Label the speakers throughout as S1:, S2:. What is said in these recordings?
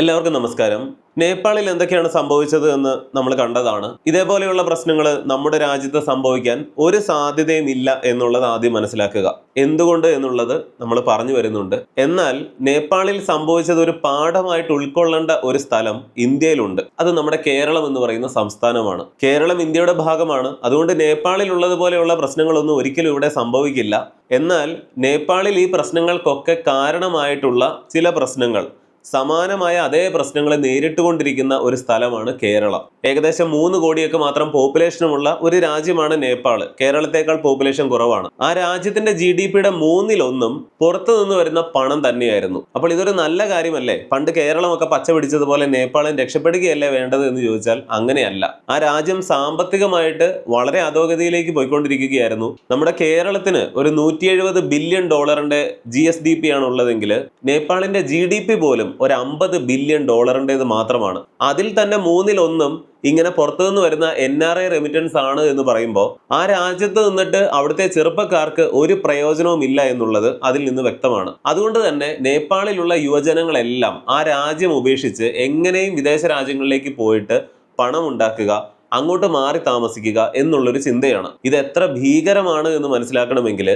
S1: എല്ലാവർക്കും നമസ്കാരം. നേപ്പാളിൽ എന്തൊക്കെയാണ് സംഭവിച്ചത് എന്ന് നമ്മൾ കണ്ടതാണ്. ഇതേപോലെയുള്ള പ്രശ്നങ്ങൾ നമ്മുടെ രാജ്യത്ത് സംഭവിക്കാൻ ഒരു സാധ്യതയും ഇല്ല എന്നുള്ളത് ആദ്യം മനസ്സിലാക്കുക. എന്തുകൊണ്ട് എന്നുള്ളത് നമ്മൾ പറഞ്ഞു വരുന്നുണ്ട്. എന്നാൽ നേപ്പാളിൽ സംഭവിച്ചത് ഒരു പാഠമായിട്ട് ഉൾക്കൊള്ളേണ്ട ഒരു സ്ഥലം ഇന്ത്യയിലുണ്ട്. അത് നമ്മുടെ കേരളം എന്ന് പറയുന്ന സംസ്ഥാനമാണ്. കേരളം ഇന്ത്യയുടെ ഭാഗമാണ്. അതുകൊണ്ട് നേപ്പാളിൽ ഉള്ളതുപോലെയുള്ള പ്രശ്നങ്ങളൊന്നും ഒരിക്കലും ഇവിടെ സംഭവിക്കില്ല. എന്നാൽ നേപ്പാളിൽ ഈ പ്രശ്നങ്ങൾക്കൊക്കെ കാരണമായിട്ടുള്ള ചില പ്രശ്നങ്ങൾ സമാനമായ അതേ പ്രശ്നങ്ങളെ നേരിട്ടുകൊണ്ടിരിക്കുന്ന ഒരു സ്ഥലമാണ് കേരളം. ഏകദേശം മൂന്ന് കോടിയൊക്കെ മാത്രം പോപ്പുലേഷനുമുള്ള ഒരു രാജ്യമാണ് നേപ്പാൾ കേരളത്തെക്കാൾ പോപ്പുലേഷൻ കുറവാണ്. ആ രാജ്യത്തിന്റെ ജി ഡി പിയുടെ മൂന്നിലൊന്നും പുറത്തു നിന്ന് വരുന്ന പണം തന്നെയായിരുന്നു. അപ്പോൾ ഇതൊരു നല്ല കാര്യമല്ലേ? പണ്ട് കേരളമൊക്കെ പച്ച പിടിച്ചതുപോലെ നേപ്പാളും രക്ഷപ്പെടുകയല്ലേ വേണ്ടത് എന്ന് ചോദിച്ചാൽ അങ്ങനെയല്ല. ആ രാജ്യം സാമ്പത്തികമായിട്ട് വളരെ അധോഗതിയിലേക്ക് പോയിക്കൊണ്ടിരിക്കുകയായിരുന്നു. നമ്മുടെ കേരളത്തിന് ഒരു നൂറ്റി ബില്യൺ ഡോളറിന്റെ ജി എസ് ഡി പി ആണ് ഉള്ളതെങ്കിൽ നേപ്പാളിന്റെ ജി ഡി പി പോലും ഒരു അമ്പത് ബില്യൺ ഡോളറിന്റെത് മാത്രമാണ്. അതിൽ തന്നെ മൂന്നിലൊന്നും ഇങ്ങനെ പുറത്തുനിന്ന് വരുന്ന എൻ ആർ ഐ റെമിറ്റൻസ് ആണ് എന്ന് പറയുമ്പോൾ ആ രാജ്യത്ത് നിന്നിട്ട് അവിടുത്തെ ചെറുപ്പക്കാർക്ക് ഒരു പ്രയോജനവും ഇല്ല എന്നുള്ളത് അതിൽ നിന്ന് വ്യക്തമാണ്. അതുകൊണ്ട് തന്നെ നേപ്പാളിലുള്ള യുവജനങ്ങളെല്ലാം ആ രാജ്യം ഉപേക്ഷിച്ച് എങ്ങനെയും വിദേശ രാജ്യങ്ങളിലേക്ക് പോയിട്ട് പണം ഉണ്ടാക്കുക അങ്ങോട്ട് മാറി താമസിക്കുക എന്നുള്ളൊരു ചിന്തയാണ്. ഇത് എത്ര ഭീകരമാണ് എന്ന് മനസ്സിലാക്കണമെങ്കിൽ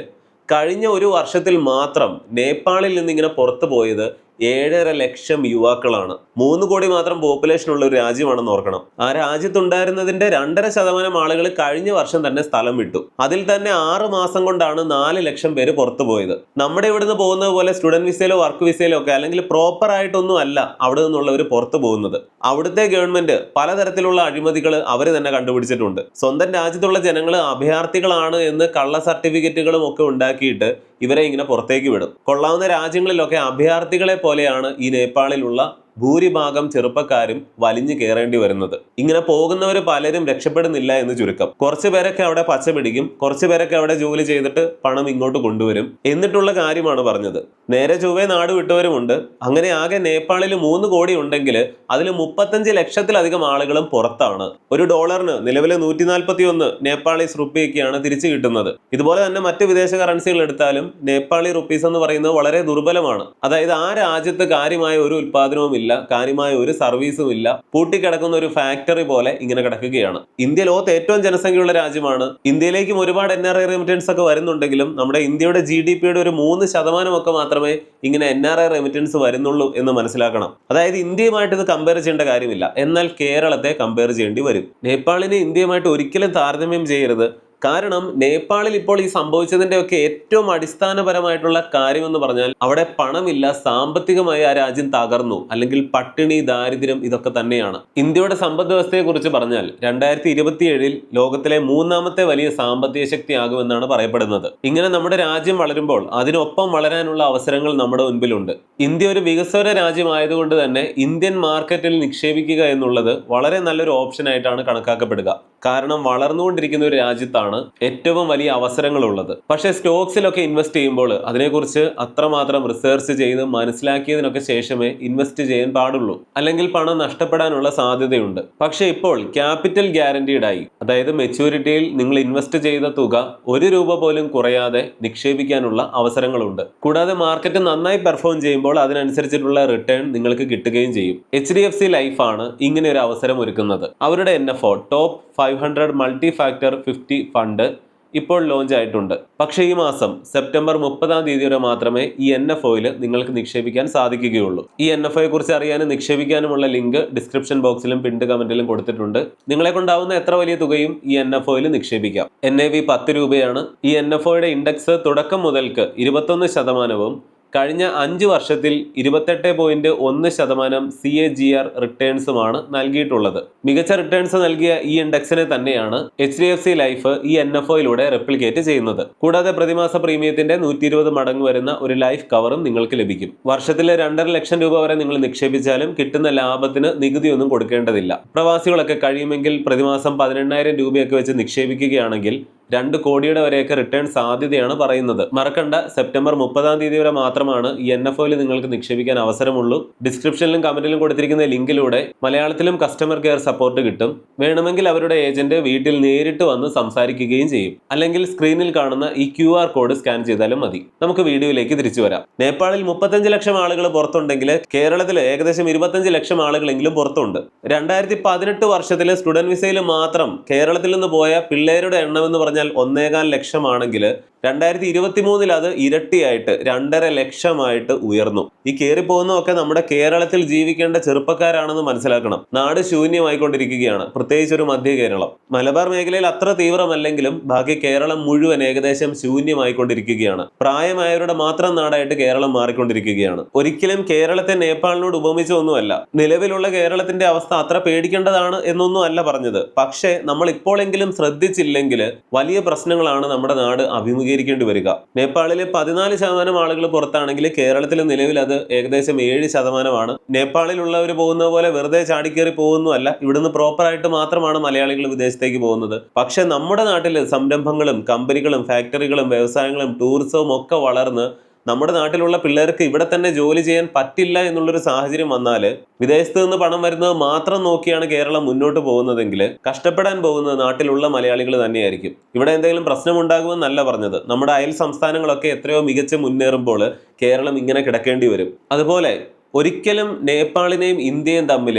S1: കഴിഞ്ഞ ഒരു വർഷത്തിൽ മാത്രം നേപ്പാളിൽ നിന്ന് ഇങ്ങനെ പുറത്തു പോയത് ഏഴര ലക്ഷം യുവാക്കളാണ്. മൂന്ന് കോടി മാത്രം പോപ്പുലേഷൻ ഉള്ള ഒരു രാജ്യമാണെന്ന് ഓർക്കണം. ആ രാജ്യത്തുണ്ടായിരുന്നതിന്റെ രണ്ടര ശതമാനം ആളുകൾ കഴിഞ്ഞ വർഷം തന്നെ സ്ഥലം വിട്ടു. അതിൽ തന്നെ ആറ് മാസം കൊണ്ടാണ് നാല് ലക്ഷം പേര് പുറത്തു പോയത്. നമ്മുടെ ഇവിടുന്ന് പോകുന്നത് പോലെ സ്റ്റുഡന്റ് വിസയിലോ വർക്ക് വിസയിലോ ഒക്കെ അല്ലെങ്കിൽ പ്രോപ്പർ ആയിട്ടൊന്നും അല്ല അവിടെ നിന്നുള്ളവർ പുറത്തു പോകുന്നത്. അവിടുത്തെ ഗവൺമെന്റ് പലതരത്തിലുള്ള അഴിമതികൾ അവർ തന്നെ കണ്ടുപിടിച്ചിട്ടുണ്ട്. സ്വന്തം രാജ്യത്തുള്ള ജനങ്ങൾ അഭയാർത്ഥികളാണ് എന്ന് കള്ള സർട്ടിഫിക്കറ്റുകളും ഒക്കെ ഉണ്ടാക്കിയിട്ട് ഇവരെ ഇങ്ങനെ പുറത്തേക്ക് വിടും. കൊള്ളാവുന്ന രാജ്യങ്ങളിലൊക്കെ അഭയാർത്ഥികളെ പോലെയാണ് ഈ നേപ്പാളിലുള്ള ഭൂരിഭാഗം ചെറുപ്പക്കാരും വലിഞ്ഞു കയറേണ്ടി വരുന്നത്. ഇങ്ങനെ പോകുന്നവർ പലരും രക്ഷപ്പെടുന്നില്ല എന്ന് ചുരുക്കം. കുറച്ചു പേരൊക്കെ അവിടെ പച്ച പിടിക്കും കുറച്ചു പേരൊക്കെ അവിടെ ജോലി ചെയ്തിട്ട് പണം ഇങ്ങോട്ട് കൊണ്ടുവരും എന്നിട്ടുള്ള കാര്യമാണ് പറഞ്ഞത്. നേരെ ചൊവ്വേ നാട് വിട്ടവരുമുണ്ട്. അങ്ങനെ ആകെ നേപ്പാളിൽ മൂന്ന് കോടി ഉണ്ടെങ്കിൽ അതിൽ മുപ്പത്തഞ്ച് ലക്ഷത്തിലധികം ആളുകളും പുറത്താണ്. ഒരു ഡോളറിന് നിലവിലെ നൂറ്റി നാൽപ്പത്തി ഒന്ന് നേപ്പാളീസ് റുപ്പിയൊക്കെയാണ് തിരിച്ചു കിട്ടുന്നത്. ഇതുപോലെ തന്നെ മറ്റ് വിദേശ കറൻസികൾ എടുത്താലും നേപ്പാളി റുപ്പീസ് എന്ന് പറയുന്നത് വളരെ ദുർബലമാണ്. അതായത് ആ രാജ്യത്ത് കാര്യമായ ഒരു ഉൽപാദനവും ഇല്ല കാര്യമായ ഒരു സർവീസും ഇല്ല. പൂട്ടിക്കിടക്കുന്ന ഒരു ഫാക്ടറി പോലെ ഇങ്ങനെ കിടക്കുകയാണ്. ഇന്ത്യ ലോകത്ത് ഏറ്റവും ജനസംഖ്യയുള്ള രാജ്യമാണ്. ഇന്ത്യയിലേക്കും ഒരുപാട് എൻ ആർ ഐ റെമിറ്റൻസ് ഒക്കെ വരുന്നുണ്ടെങ്കിലും നമ്മുടെ ഇന്ത്യയുടെ ജി ഡി പിയുടെ ഒരു മൂന്ന് ശതമാനമൊക്കെ മാത്രമേ ഇങ്ങനെ എൻ ആർ ഐ റെമിറ്റൻസ് വരുന്നുള്ളൂ എന്ന് മനസ്സിലാക്കണം. അതായത് ഇന്ത്യയുമായിട്ട് ഇത് കമ്പയർ ചെയ്യേണ്ട കാര്യമില്ല. എന്നാൽ കേരളത്തെ കമ്പയർ ചെയ്യേണ്ടി വരും. നേപ്പാളിനെ ഇന്ത്യയുമായിട്ട് ഒരിക്കലും താരതമ്യം ചെയ്യരുത്. കാരണം നേപ്പാളിൽ ഇപ്പോൾ ഈ സംഭവിച്ചതിന്റെ ഒക്കെ ഏറ്റവും അടിസ്ഥാനപരമായിട്ടുള്ള കാര്യം എന്ന് പറഞ്ഞാൽ അവിടെ പണമില്ല സാമ്പത്തികമായി ആ രാജ്യം തകർന്നു അല്ലെങ്കിൽ പട്ടിണി ദാരിദ്ര്യം ഇതൊക്കെ തന്നെയാണ്. ഇന്ത്യയുടെ സമ്പദ് വ്യവസ്ഥയെ കുറിച്ച് പറഞ്ഞാൽ രണ്ടായിരത്തി ഇരുപത്തിയേഴിൽ ലോകത്തിലെ മൂന്നാമത്തെ വലിയ സാമ്പത്തിക ശക്തിയാകുമെന്നാണ് പറയപ്പെടുന്നത്. ഇങ്ങനെ നമ്മുടെ രാജ്യം വളരുമ്പോൾ അതിനൊപ്പം വളരാനുള്ള അവസരങ്ങൾ നമ്മുടെ മുൻപിലുണ്ട്. ഇന്ത്യ ഒരു വികസ്വര രാജ്യമായതുകൊണ്ട് തന്നെ ഇന്ത്യൻ മാർക്കറ്റിൽ നിക്ഷേപിക്കുക എന്നുള്ളത് വളരെ നല്ലൊരു ഓപ്ഷനായിട്ടാണ് കണക്കാക്കപ്പെടുക. കാരണം വളർന്നുകൊണ്ടിരിക്കുന്ന ഒരു രാജ്യത്താണ് ഏറ്റവും വലിയ അവസരങ്ങളുള്ളത്. പക്ഷേ സ്റ്റോക്സിലൊക്കെ ഇൻവെസ്റ്റ് ചെയ്യുമ്പോൾ അതിനെക്കുറിച്ച് അത്രമാത്രം റിസർച്ച് ചെയ്ത് മനസ്സിലാക്കിയതിനൊക്കെ ശേഷമേ ഇൻവെസ്റ്റ് ചെയ്യാൻ പാടുള്ളൂ. അല്ലെങ്കിൽ പണം നഷ്ടപ്പെടാനുള്ള സാധ്യതയുണ്ട്. പക്ഷേ ഇപ്പോൾ ക്യാപിറ്റൽ ഗ്യാരണ്ടീഡായി അതായത് മെച്യൂരിറ്റിയിൽ നിങ്ങൾ ഇൻവെസ്റ്റ് ചെയ്ത തുക ഒരു രൂപ പോലും കുറയാതെ നിക്ഷേപിക്കാനുള്ള അവസരങ്ങളുണ്ട്. കൂടാതെ മാർക്കറ്റ് നന്നായി പെർഫോം ചെയ്യുമ്പോൾ അതിനനുസരിച്ചിട്ടുള്ള റിട്ടേൺ നിങ്ങൾക്ക് കിട്ടുകയും ചെയ്യും. എച്ച് ഡി എഫ് സി ലൈഫാണ് ഇങ്ങനെ ഒരു അവസരം ഒരുക്കുന്നത്. അവരുടെ N F O top five hundred multi factor fifty fund ഇപ്പോൾ ലോഞ്ച് ആയിട്ടുണ്ട്. പക്ഷേ ഈ മാസം സെപ്റ്റംബർ മുപ്പതാം തീയതി വരെ മാത്രമേ ഈ എൻ എഫ് ഒയിൽ നിങ്ങൾക്ക് നിക്ഷേപിക്കാൻ സാധിക്കുകയുള്ളൂ. ഈ എൻ എഫ് ഒയെ കുറിച്ച് അറിയാനും നിക്ഷേപിക്കാനുമുള്ള ലിങ്ക് ഡിസ്ക്രിപ്ഷൻ ബോക്സിലും പിൻഡ് കമന്റിലും കൊടുത്തിട്ടുണ്ട്. നിങ്ങളെ കൊണ്ടാവുന്ന എത്ര വലിയ തുകയും ഈ എൻ എഫ് ഒയിൽ നിക്ഷേപിക്കാം. എൻ എ വി പത്ത് രൂപയാണ്. ഈ എൻ എഫ് ഒയുടെ ഇൻഡെക്സ് തുടക്കം മുതൽക്ക് ഇരുപത്തൊന്ന് ശതമാനവും കഴിഞ്ഞ അഞ്ച് വർഷത്തിൽ ഇരുപത്തെട്ട് പോയിന്റ് ഒന്ന് ശതമാനം സി എ ജി ആർ റിട്ടേൺസുമാണ് നൽകിയിട്ടുള്ളത്. മികച്ച റിട്ടേൺസ് നൽകിയ ഈ ഇൻഡെക്സിനെ തന്നെയാണ് H D F C life ഈ എൻ എഫ് ഒയിലൂടെ റെപ്ലിക്കേറ്റ് ചെയ്യുന്നത്. കൂടാതെ പ്രതിമാസ പ്രീമിയത്തിന്റെ നൂറ്റി ഇരുപത് മടങ്ങ് വരുന്ന ഒരു ലൈഫ് കവറും നിങ്ങൾക്ക് ലഭിക്കും. വർഷത്തിലെ രണ്ടര ലക്ഷം രൂപ വരെ നിങ്ങൾ നിക്ഷേപിച്ചാലും കിട്ടുന്ന ലാഭത്തിന് നികുതിയൊന്നും കൊടുക്കേണ്ടതില്ല. പ്രവാസികളൊക്കെ കഴിയുമെങ്കിൽ പ്രതിമാസം പതിനെണ്ണായിരം രൂപയൊക്കെ വെച്ച് നിക്ഷേപിക്കുകയാണെങ്കിൽ രണ്ട് കോടിയുടെ വരെയൊക്കെ റിട്ടേൺ സാധ്യതയാണ് പറയുന്നത്. മറക്കണ്ട സെപ്റ്റംബർ മുപ്പതാം തീയതി വരെ മാത്രമാണ് എൻ എഫ് ഒയിൽ നിങ്ങൾക്ക് നിക്ഷേപിക്കാൻ അവസരമുള്ളൂ. ഡിസ്ക്രിപ്ഷനിലും കമന്റിലും കൊടുത്തിരിക്കുന്ന ലിങ്കിലൂടെ മലയാളത്തിലും കസ്റ്റമർ കെയർ സപ്പോർട്ട് കിട്ടും. വേണമെങ്കിൽ അവരുടെ ഏജന്റ് വീട്ടിൽ നേരിട്ട് വന്ന് സംസാരിക്കുകയും ചെയ്യും. അല്ലെങ്കിൽ സ്ക്രീനിൽ കാണുന്ന ഈ ക്യു കോഡ് സ്കാൻ ചെയ്താലും മതി. നമുക്ക് വീഡിയോയിലേക്ക് തിരിച്ചു വരാം. നേപ്പാളിൽ മുപ്പത്തഞ്ച് ലക്ഷം ആളുകൾ പുറത്തുണ്ടെങ്കിൽ കേരളത്തിൽ ഏകദേശം ഇരുപത്തഞ്ച് ലക്ഷം ആളുകളെങ്കിലും പുറത്തുണ്ട്. രണ്ടായിരത്തി പതിനെട്ട് വർഷത്തിലെ സ്റ്റുഡന്റ് വിസയിൽ മാത്രം കേരളത്തിൽ നിന്ന് പോയ പിള്ളേരുടെ എണ്ണം എന്ന് പറഞ്ഞാൽ ഒന്നേകാൽ ലക്ഷമാണെങ്കിൽ രണ്ടായിരത്തി ഇരുപത്തി മൂന്നിൽ അത് ഇരട്ടിയായിട്ട് രണ്ടര ലക്ഷമായിട്ട് ഉയർന്നു. ഈ കയറി പോകുന്നതൊക്കെ നമ്മുടെ കേരളത്തിൽ ജീവിക്കേണ്ട ചെറുപ്പക്കാരാണെന്ന് മനസ്സിലാക്കണം. നാട് ശൂന്യമായിക്കൊണ്ടിരിക്കുകയാണ്. പ്രത്യേകിച്ച് ഒരു മധ്യ കേരളം. മലബാർ മേഖലയിൽ അത്ര തീവ്രമല്ലെങ്കിലും ബാക്കി കേരളം മുഴുവൻ ഏകദേശം ശൂന്യമായിക്കൊണ്ടിരിക്കുകയാണ്. പ്രായമായവരുടെ മാത്രം നാടായിട്ട് കേരളം മാറിക്കൊണ്ടിരിക്കുകയാണ്. ഒരിക്കലും കേരളത്തെ നേപ്പാളിനോട് ഉപമിച്ചൊന്നുമല്ല. നിലവിലുള്ള കേരളത്തിന്റെ അവസ്ഥ അത്ര പേടിക്കേണ്ടതാണ് എന്നൊന്നും അല്ല പറഞ്ഞത്. പക്ഷേ നമ്മൾ ഇപ്പോഴെങ്കിലും ശ്രദ്ധിച്ചില്ലെങ്കിൽ വലിയ പ്രശ്നങ്ങളാണ് നമ്മുടെ നാട് അഭിമുഖീകരിക്കേണ്ടി വരിക. നേപ്പാളിലെ പതിനാല് ശതമാനം ആളുകൾ പുറത്താണെങ്കിൽ കേരളത്തിൽ നിലവിൽ അത് ഏകദേശം ഏഴ് ശതമാനമാണ്. നേപ്പാളിലുള്ളവർ പോകുന്ന പോലെ വെറുതെ ചാടിക്കേറി പോകുന്നതല്ല ഇവിടുന്ന് പ്രോപ്പറായിട്ട് മാത്രമാണ് മലയാളികൾ വിദേശത്തേക്ക് പോകുന്നത്. പക്ഷെ നമ്മുടെ നാട്ടിൽ സംരംഭങ്ങളും കമ്പനികളും ഫാക്ടറികളും വ്യവസായങ്ങളും ടൂറിസവും ഒക്കെ വളർന്ന് നമ്മുടെ നാട്ടിലുള്ള പിള്ളേർക്ക് ഇവിടെ തന്നെ ജോലി ചെയ്യാൻ പറ്റില്ല എന്നുള്ളൊരു സാഹചര്യം വന്നാൽ വിദേശത്ത് നിന്ന് പണം വരുന്നത് മാത്രം നോക്കിയാണ് കേരളം മുന്നോട്ട് പോകുന്നതെങ്കിൽ കഷ്ടപ്പെടാൻ പോകുന്നത് നാട്ടിലുള്ള മലയാളികൾ തന്നെയായിരിക്കും. ഇവിടെ എന്തെങ്കിലും പ്രശ്നമുണ്ടാകുമെന്നല്ല പറഞ്ഞത്. നമ്മുടെ അയൽ സംസ്ഥാനങ്ങളൊക്കെ എത്രയോ മികച്ച മുന്നേറുമ്പോൾ കേരളം ഇങ്ങനെ കിടക്കേണ്ടി വരും. അതുപോലെ ഒരിക്കലും നേപ്പാളിനെയും ഇന്ത്യയും തമ്മിൽ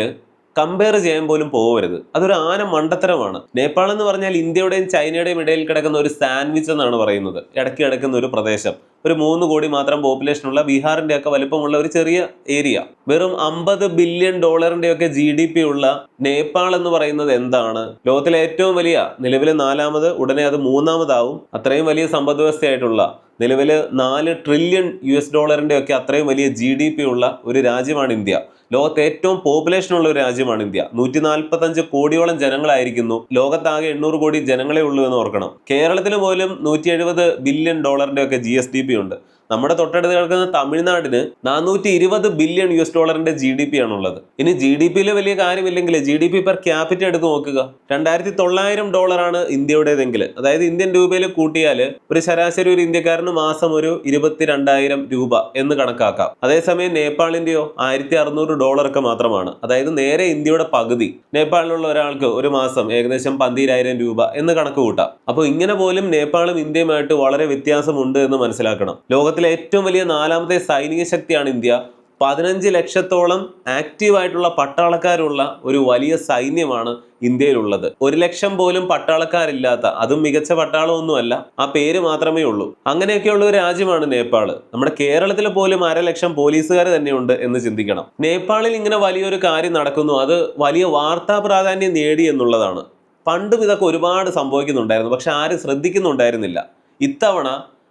S1: കമ്പയർ ചെയ്യാൻ പോലും പോകരുത് അതൊരു ആന മണ്ടത്തരമാണ്. നേപ്പാൾ എന്ന് പറഞ്ഞാൽ ഇന്ത്യയുടെയും ചൈനയുടെയും ഇടയിൽ കിടക്കുന്ന ഒരു സാൻഡ്വിച്ച് എന്നാണ് പറയുന്നത്. ഇടയ്ക്ക് കിടക്കുന്ന ഒരു പ്രദേശം. ഒരു മൂന്ന് കോടി മാത്രം പോപ്പുലേഷൻ ഉള്ള ബീഹാറിന്റെ ഒക്കെ വലിപ്പമുള്ള ഒരു ചെറിയ ഏരിയ. വെറും അമ്പത് ബില്യൺ ഡോളറിന്റെ ഒക്കെ ജി ഡി പി ഉള്ള നേപ്പാൾ എന്ന് പറയുന്നത് എന്താണ്? ലോകത്തിലെ ഏറ്റവും വലിയ നിലവിലെ നാലാമത് ഉടനെ അത് മൂന്നാമതാവും. അത്രയും വലിയ സമ്പദ് വ്യവസ്ഥയായിട്ടുള്ള നിലവിൽ നാല് ട്രില്യൺ യു എസ് ഡോളറിന്റെ ഒക്കെ അത്രയും വലിയ ജി ഡി പി ഉള്ള ഒരു രാജ്യമാണ് ഇന്ത്യ. ലോകത്തെ ഏറ്റവും പോപ്പുലേഷൻ ഉള്ള ഒരു രാജ്യമാണ് ഇന്ത്യ. നൂറ്റി നാൽപ്പത്തഞ്ച് കോടിയോളം ജനങ്ങളായിരിക്കുന്നു. ലോകത്താകെ എണ്ണൂറ് കോടി ജനങ്ങളെ ഉള്ളൂ എന്ന് ഓർക്കണം. കേരളത്തിൽ പോലും നൂറ്റി എഴുപത് ബില്യൺ ഡോളറിന്റെ ഒക്കെ ജി എസ് ഡി പി ഉണ്ട്. നമ്മുടെ തൊട്ടടുത്ത് കിടക്കുന്ന തമിഴ്നാടിന് നാനൂറ്റി ഇരുപത് ബില്യൺ യു എസ് ഡോളറിന്റെ ജി ഡി പി ആണുള്ളത്. ഇനി ജി ഡി പിയിൽ വലിയ കാര്യമില്ലെങ്കിൽ G D P per capita എടുത്ത് നോക്കുക. രണ്ടായിരത്തി തൊള്ളായിരം ഡോളറാണ് ഇന്ത്യയുടേതെങ്കിൽ. അതായത് ഇന്ത്യൻ രൂപയിൽ കൂട്ടിയാൽ ഒരു ശരാശരി ഒരു ഇന്ത്യക്കാരന് മാസം ഒരു ഇരുപത്തിരണ്ടായിരം രൂപ എന്ന് കണക്കാക്കാം. അതേസമയം നേപ്പാളിന്റെയോ ആയിരത്തി അറുന്നൂറ് ഡോളർ ഒക്കെ മാത്രമാണ്. അതായത് നേരെ ഇന്ത്യയുടെ പകുതി നേപ്പാളിലുള്ള ഒരാൾക്ക് ഒരു മാസം ഏകദേശം പന്തിരായിരം രൂപ എന്ന് കണക്ക് കൂട്ടാം. അപ്പോൾ ഇങ്ങനെ പോലും നേപ്പാളും ഇന്ത്യയുമായിട്ട് വളരെ വ്യത്യാസമുണ്ട് എന്ന് മനസ്സിലാക്കണം. ലോകത്തിലെ ഏറ്റവും വലിയ നാലാമത്തെ സൈനിക ശക്തിയാണ് ഇന്ത്യ. പതിനഞ്ച് ലക്ഷത്തോളം ആക്റ്റീവായിട്ടുള്ള പട്ടാളക്കാരുള്ള ഒരു വലിയ സൈന്യമാണ് ഇന്ത്യയിലുള്ളത്. ഒരു ലക്ഷം പോലും പട്ടാളക്കാരില്ലാത്ത അതും മികച്ച പട്ടാളമൊന്നുമല്ല ആ പേര് മാത്രമേ ഉള്ളൂ. അങ്ങനെയൊക്കെയുള്ള ഒരു രാജ്യമാണ് നേപ്പാൾ നമ്മുടെ കേരളത്തിൽ പോലും അര ലക്ഷം പോലീസുകാർ തന്നെയുണ്ട് എന്ന് ചിന്തിക്കണം. നേപ്പാളിൽ ഇങ്ങനെ വലിയൊരു കാര്യം നടക്കുന്നു. അത് വലിയ വാർത്താ പ്രാധാന്യം നേടി എന്നുള്ളതാണ്. പണ്ടും ഇതൊക്കെ ഒരുപാട് സംഭവിക്കുന്നുണ്ടായിരുന്നു. പക്ഷെ ആരും ശ്രദ്ധിക്കുന്നുണ്ടായിരുന്നില്ല. ഇത്തവണ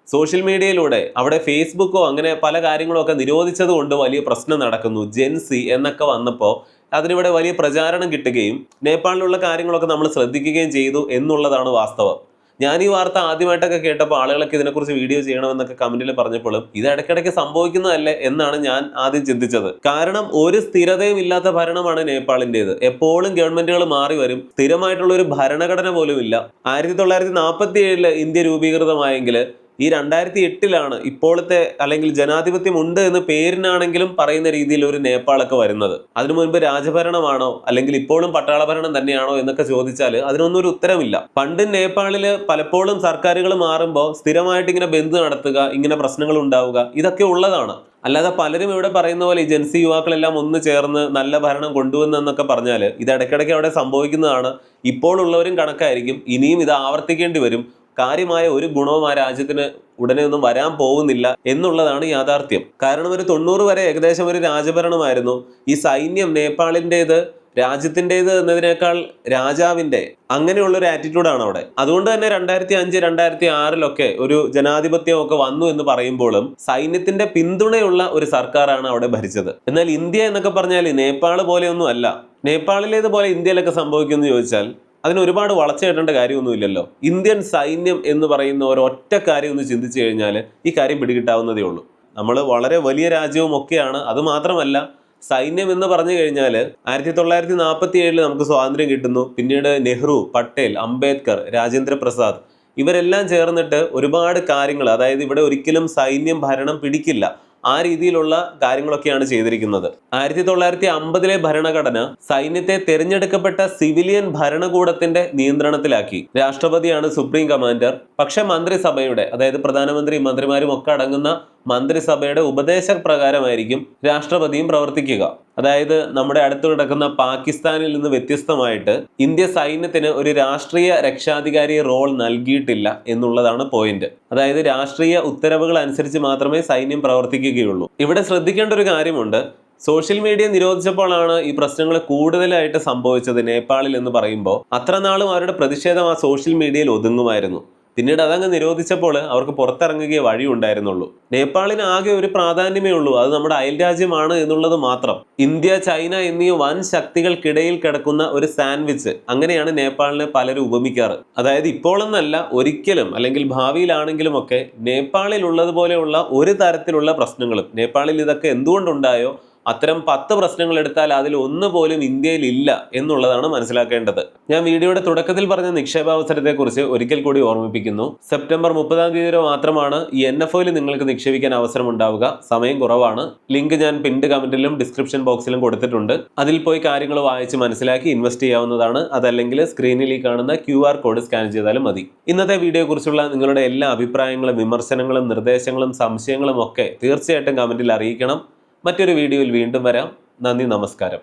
S1: സോഷ്യൽ മീഡിയയിലൂടെ അവിടെ ഫേസ്ബുക്കോ അങ്ങനെ പല കാര്യങ്ങളോ ഒക്കെ നിരോധിച്ചത് കൊണ്ട് വലിയ പ്രശ്നം നടക്കുന്നു. ജെൻസി എന്നൊക്കെ വന്നപ്പോൾ അതിനിവിടെ വലിയ പ്രചാരണം കിട്ടുകയും നേപ്പാളിലുള്ള കാര്യങ്ങളൊക്കെ നമ്മൾ ശ്രദ്ധിക്കുകയും ചെയ്തു എന്നുള്ളതാണ് വാസ്തവം. ഞാൻ ഈ വാർത്ത ആദ്യമായിട്ടൊക്കെ കേട്ടപ്പോൾ ആളുകളൊക്കെ ഇതിനെക്കുറിച്ച് വീഡിയോ ചെയ്യണമെന്നൊക്കെ കമന്റിൽ പറഞ്ഞപ്പോഴും ഇത് ഇടയ്ക്കിടയ്ക്ക് സംഭവിക്കുന്നതല്ലേ എന്നാണ് ഞാൻ ആദ്യം ചിന്തിച്ചത്. കാരണം ഒരു സ്ഥിരതയും ഇല്ലാത്ത ഭരണമാണ് നേപ്പാളിന്റെത് എപ്പോഴും ഗവൺമെന്റുകൾ മാറി വരും. സ്ഥിരമായിട്ടുള്ള ഒരു ഭരണഘടന പോലും ഇല്ല. ആയിരത്തി തൊള്ളായിരത്തി നാൽപ്പത്തി ഏഴിൽ ഇന്ത്യ രൂപീകൃതമായെങ്കിൽ ഈ രണ്ടായിരത്തി എട്ടിലാണ് ഇപ്പോഴത്തെ അല്ലെങ്കിൽ ജനാധിപത്യം ഉണ്ട് എന്ന് പേരിനാണെങ്കിലും പറയുന്ന രീതിയിൽ ഒരു നേപ്പാളൊക്കെ വരുന്നത്. അതിനു മുൻപ് രാജഭരണമാണോ അല്ലെങ്കിൽ ഇപ്പോഴും പട്ടാള ഭരണം തന്നെയാണോ എന്നൊക്കെ ചോദിച്ചാൽ അതിനൊന്നും ഒരു ഉത്തരമില്ല. പണ്ട് നേപ്പാളിൽ പലപ്പോഴും സർക്കാരുകൾ മാറുമ്പോൾ സ്ഥിരമായിട്ട് ഇങ്ങനെ ബന്ധു നടത്തുക ഇങ്ങനെ പ്രശ്നങ്ങൾ ഉണ്ടാവുക ഇതൊക്കെ ഉള്ളതാണ്. അല്ലാതെ പലരും ഇവിടെ പറയുന്ന പോലെ ജൻസി യുവാക്കളെല്ലാം ഒന്ന് ചേർന്ന് നല്ല ഭരണം കൊണ്ടുവന്നെന്നൊക്കെ പറഞ്ഞാൽ ഇത് ഇടയ്ക്കിടയ്ക്ക് അവിടെ സംഭവിക്കുന്നതാണ്. ഇപ്പോഴുള്ളവരും കണക്കായിരിക്കും. ഇനിയും ഇത് ആവർത്തിക്കേണ്ടി വരും. കാര്യമായ ഒരു ഗുണവും ആ രാജ്യത്തിന് ഉടനെ ഒന്നും വരാൻ പോകുന്നില്ല എന്നുള്ളതാണ് യാഥാർത്ഥ്യം. കാരണം ഒരു തൊണ്ണൂറ് വരെ ഏകദേശം ഒരു രാജഭരണമായിരുന്നു. ഈ സൈന്യം നേപ്പാളിന്റെത് രാജ്യത്തിന്റെത് എന്നതിനേക്കാൾ രാജാവിന്റെ അങ്ങനെയുള്ള ഒരു ആറ്റിറ്റ്യൂഡാണ് അവിടെ. അതുകൊണ്ട് തന്നെ രണ്ടായിരത്തി അഞ്ച് രണ്ടായിരത്തി ആറിലൊക്കെ ഒരു ജനാധിപത്യം ഒക്കെ വന്നു എന്ന് പറയുമ്പോഴും സൈന്യത്തിന്റെ പിന്തുണയുള്ള ഒരു സർക്കാരാണ് അവിടെ ഭരിച്ചത്. എന്നാൽ ഇന്ത്യ എന്നൊക്കെ പറഞ്ഞാൽ നേപ്പാൾ പോലെയൊന്നും അല്ല. നേപ്പാളിലേതുപോലെ ഇന്ത്യയിലൊക്കെ സംഭവിക്കുമെന്ന് ചോദിച്ചാൽ അതിന് ഒരുപാട് വളച്ചേട്ടേണ്ട കാര്യമൊന്നുമില്ലല്ലോ. ഇന്ത്യൻ സൈന്യം എന്ന് പറയുന്ന ഒരൊറ്റ കാര്യം ഒന്ന് ചിന്തിച്ചു കഴിഞ്ഞാൽ ഈ കാര്യം പിടികിട്ടാവുന്നതേ ഉള്ളൂ. നമ്മൾ വളരെ വലിയ രാജ്യവും ഒക്കെയാണ് അത് മാത്രമല്ല സൈന്യം എന്ന് പറഞ്ഞു കഴിഞ്ഞാൽ ആയിരത്തി തൊള്ളായിരത്തി നാൽപ്പത്തി ഏഴിൽ നമുക്ക് സ്വാതന്ത്ര്യം കിട്ടുന്നു. പിന്നീട് നെഹ്റു പട്ടേൽ അംബേദ്കർ രാജേന്ദ്ര പ്രസാദ് ഇവരെല്ലാം ചേർന്നിട്ട് ഒരുപാട് കാര്യങ്ങൾ അതായത് ഇവിടെ ഒരിക്കലും സൈന്യം ഭരണം പിടിക്കില്ല. ആ രീതിയിലുള്ള കാര്യങ്ങളൊക്കെയാണ് ചെയ്തിരിക്കുന്നത്. ആയിരത്തി തൊള്ളായിരത്തി അമ്പതിലെ ഭരണഘടന സൈന്യത്തെ തിരഞ്ഞെടുക്കപ്പെട്ട സിവിലിയൻ ഭരണകൂടത്തിന്റെ നിയന്ത്രണത്തിലാക്കി. രാഷ്ട്രപതിയാണ് സുപ്രീം കമാൻഡർ. പക്ഷെ മന്ത്രിസഭയുടെ അതായത് പ്രധാനമന്ത്രി മന്ത്രിമാരും ഒക്കെ അടങ്ങുന്ന മന്ത്രിസഭയുടെ ഉപദേശപ്രകാരമായിരിക്കും രാഷ്ട്രപതിയും പ്രവർത്തിക്കുക. അതായത് നമ്മുടെ അടുത്ത് കിടക്കുന്ന പാകിസ്ഥാനിൽ നിന്ന് വ്യത്യസ്തമായിട്ട് ഇന്ത്യ സൈന്യത്തിന് ഒരു രാഷ്ട്രീയ രക്ഷാധികാരി റോൾ നൽകിയിട്ടില്ല എന്നുള്ളതാണ് പോയിന്റ്. അതായത് രാഷ്ട്രീയ ഉത്തരവുകൾ അനുസരിച്ച് മാത്രമേ സൈന്യം പ്രവർത്തിക്കുകയുള്ളൂ. ഇവിടെ ശ്രദ്ധിക്കേണ്ട ഒരു കാര്യമുണ്ട്. സോഷ്യൽ മീഡിയ നിരോധിച്ചപ്പോഴാണ് ഈ പ്രശ്നങ്ങൾ കൂടുതലായിട്ട് സംഭവിച്ചത് നേപ്പാളിൽ എന്ന് പറയുമ്പോൾ. അത്ര നാളും അവരുടെ പ്രതിഷേധം ആ സോഷ്യൽ മീഡിയയിൽ ഒതുങ്ങുമായിരുന്നു. പിന്നീട് അതങ്ങ് നിരോധിച്ചപ്പോൾ അവർക്ക് പുറത്തിറങ്ങുകയേ വഴിയുണ്ടായിരുന്നുള്ളൂ. നേപ്പാളിന് ആകെ ഒരു പ്രാധാന്യമേ ഉള്ളൂ അത് നമ്മുടെ അയൽ രാജ്യമാണ് എന്നുള്ളത് മാത്രം. ഇന്ത്യ ചൈന എന്നീ വൻ ശക്തികൾക്കിടയിൽ കിടക്കുന്ന ഒരു സാൻഡ്വിച്ച് അങ്ങനെയാണ് നേപ്പാളിനെ പലരും ഉപമിക്കാറ്. അതായത് ഇപ്പോഴെന്നല്ല ഒരിക്കലും അല്ലെങ്കിൽ ഭാവിയിലാണെങ്കിലും ഒക്കെ നേപ്പാളിൽ ഉള്ളതുപോലെയുള്ള ഒരു തരത്തിലുള്ള പ്രശ്നങ്ങളും നേപ്പാളിൽ ഇതൊക്കെ എന്തുകൊണ്ടുണ്ടായോ അത്തരം പത്ത് പ്രശ്നങ്ങൾ എടുത്താൽ അതിൽ ഒന്ന് പോലും ഇന്ത്യയിൽ ഇല്ല എന്നുള്ളതാണ് മനസ്സിലാക്കേണ്ടത്. ഞാൻ വീഡിയോയുടെ തുടക്കത്തിൽ പറഞ്ഞ നിക്ഷേപാവസരത്തെക്കുറിച്ച് ഒരിക്കൽ കൂടി ഓർമ്മിപ്പിക്കുന്നു. സെപ്റ്റംബർ മുപ്പതാം തീയതി വരെ മാത്രമാണ് ഈ എൻ എഫ് ഒയിൽ നിങ്ങൾക്ക് നിക്ഷേപിക്കാൻ അവസരം ഉണ്ടാവുക സമയം കുറവാണ്. ലിങ്ക് ഞാൻ പിൻഡ് കമന്റിലും ഡിസ്ക്രിപ്ഷൻ ബോക്സിലും കൊടുത്തിട്ടുണ്ട്. അതിൽ പോയി കാര്യങ്ങൾ വായിച്ച് മനസ്സിലാക്കി ഇൻവെസ്റ്റ് ചെയ്യാവുന്നതാണ്. അതല്ലെങ്കിൽ സ്ക്രീനിൽ ഈ കാണുന്ന ക്യു ആർ കോഡ് സ്കാൻ ചെയ്താലും മതി. ഇന്നത്തെ വീഡിയോയെക്കുറിച്ചുള്ള നിങ്ങളുടെ എല്ലാ അഭിപ്രായങ്ങളും വിമർശനങ്ങളും നിർദ്ദേശങ്ങളും സംശയങ്ങളും ഒക്കെ തീർച്ചയായിട്ടും കമന്റിൽ അറിയിക്കണം. മറ്റൊരു വീഡിയോയിൽ വീണ്ടും വരാം. നന്ദി നമസ്കാരം.